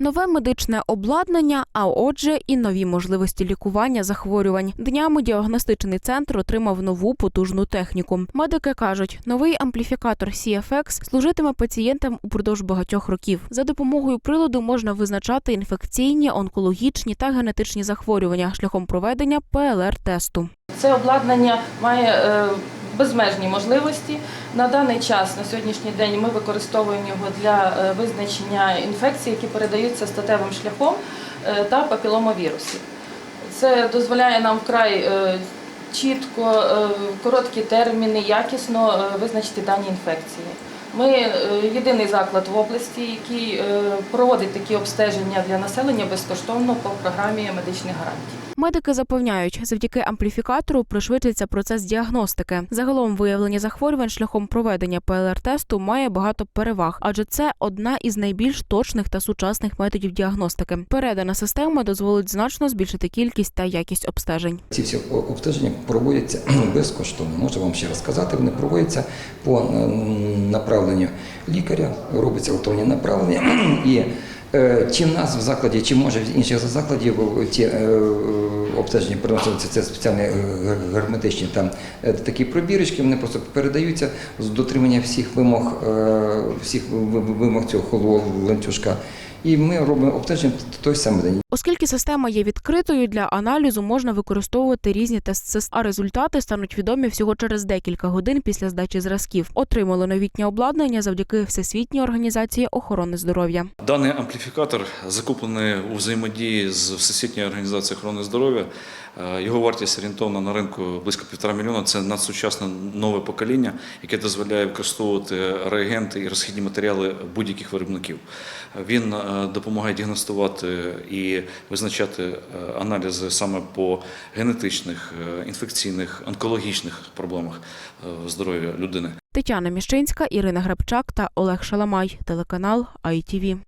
Нове медичне обладнання, а отже, і нові можливості лікування захворювань. Днями діагностичний центр отримав нову потужну техніку. Медики кажуть, новий ампліфікатор CFX служитиме пацієнтам упродовж багатьох років. За допомогою приладу можна визначати інфекційні, онкологічні та генетичні захворювання шляхом проведення ПЛР-тесту. Це обладнання має е, безмежні можливості. На даний час, на сьогоднішній день, ми використовуємо його для е, визначення інфекцій, які передаються статевим шляхом е, та папіломовірусів. Це дозволяє нам вкрай е, чітко, короткі терміни, якісно визначити дані інфекції. Ми е, єдиний заклад в області, який е, проводить такі обстеження для населення безкоштовно по програмі медичних гарантій. Медики запевняють, завдяки ампліфікатору пришвидшиться процес діагностики. Загалом виявлення захворювань шляхом проведення ПЛР-тесту має багато переваг, адже це одна із найбільш точних та сучасних методів діагностики. Передана система дозволить значно збільшити кількість та якість обстежень. Ці всі обстеження проводяться безкоштовно. Можу вам ще раз сказати, вони проводяться по е, направленню лікаря, робиться електронні направлення і. е, Чи в нас в закладі, чи може в інших закладів ці е, обстеження приносяться це спеціальні е, герметичні там е, такі пробірочки, вони просто передаються з дотримання всіх вимог, е, всіх ви- ви- вимог цього холодного ланцюжка. І ми робимо обтеження той самий день. Оскільки система є відкритою для аналізу, можна використовувати різні тест а результати стануть відомі всього через декілька годин після здачі зразків. Отримали новітнє обладнання завдяки Всесвітній організації охорони здоров'я. Даний ампліфікатор закуплений у взаємодії з Всесвітньою організацією охорони здоров'я. Е, Його вартість орієнтовна на ринку близько півтора мільйона. Це надсучасне нове покоління, яке дозволяє використовувати реагенти і розхідні матеріали будь-яких виробників. Він е, допомагає діагностувати і визначати е, аналізи саме по генетичних, інфекційних, онкологічних проблемах здоров'я людини. Тетяна Міщинська, Ірина Грабчак та Олег Шаламай. Телеканал ITV.